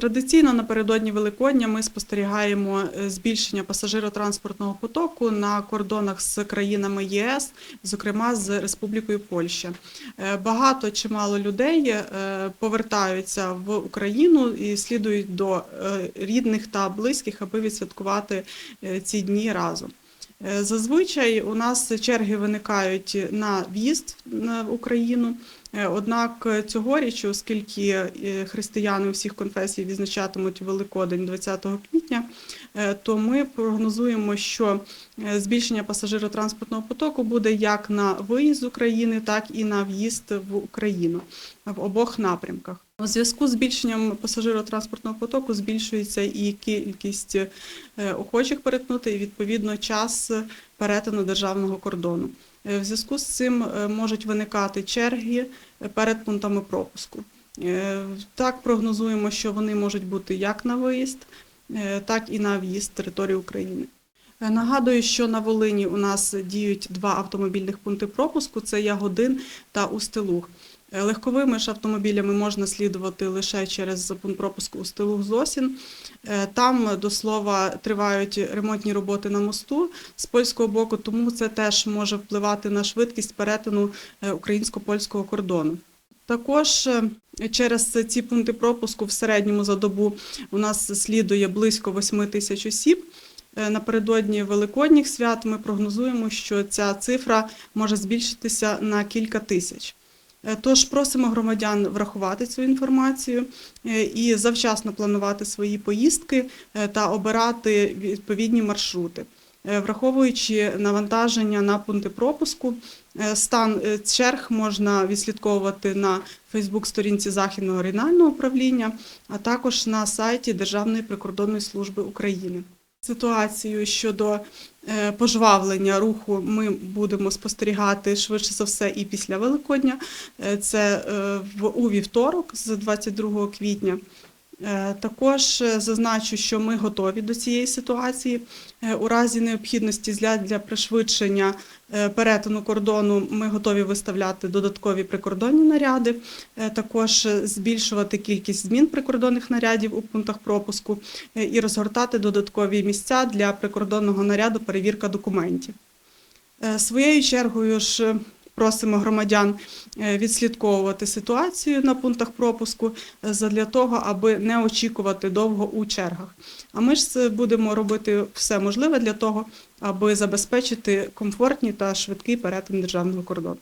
Традиційно напередодні Великодня ми спостерігаємо е, збільшення пасажиротранспортного потоку на кордонах з країнами ЄС, зокрема з Республікою Польща. Е, Багато чимало людей е, повертаються в Україну і слідують до рідних та близьких, аби відсвяткувати ці дні разом. Е, Зазвичай у нас черги виникають на в'їзд на Україну. Е, Однак цьогоріч, оскільки е, християни усіх конфесій відзначатимуть Великодень 20 квітня, то ми прогнозуємо, що збільшення пасажиротранспортного потоку буде як на виїзд з України, так і на в'їзд в Україну в обох напрямках. У зв'язку з збільшенням пасажиротранспортного потоку збільшується і кількість е, охочих перетнути, і відповідно час перетину державного кордону. Е, В зв'язку з цим е, можуть виникати черги перед пунктами пропуску. Так прогнозуємо, що вони можуть бути як на виїзд, так і на в'їзд території України. Нагадую, що на Волині у нас діють два автомобільних пункти пропуску: це Ягодин та Устилуг. Е, Легковими ж автомобілями можна слідувати лише через пункт пропуску Устилуг Зосін. Е, Там до слова тривають ремонтні роботи на мосту з польського боку, тому це теж може впливати на швидкість перетину е, українсько-польського кордону. Також через ці пункти пропуску в середньому за добу у нас слідує близько 8 тисяч осіб. Напередодні великодніх свят ми прогнозуємо, що ця цифра може збільшитися на кілька тисяч. Е, Тож просимо громадян врахувати цю інформацію е, і завчасно планувати свої поїздки е, та обирати відповідні маршрути. Враховуючи навантаження на пункти пропуску, стан черг можна відслідковувати на Фейсбук-сторінці Західного регіонального управління, а також на сайті Державної прикордонної служби України. Ситуацію щодо е, пожвавлення руху ми будемо спостерігати швидше за все і після Великодня. Е, Це е, в у вівторок з 22 квітня. Е, Також е, зазначу, що ми готові до цієї ситуації. Е, У разі необхідності для, пришвидшення перетину кордону ми готові виставляти додаткові прикордонні наряди, також збільшувати кількість змін прикордонних нарядів у пунктах пропуску і розгортати додаткові місця для прикордонного наряду перевірка документів. Своєю чергою ж просимо громадян е, відслідковувати ситуацію на пунктах пропуску для задля того, аби не очікувати довго у чергах. А ми ж будемо робити все можливе для того, аби забезпечити комфортні та швидкий перетин державного кордону.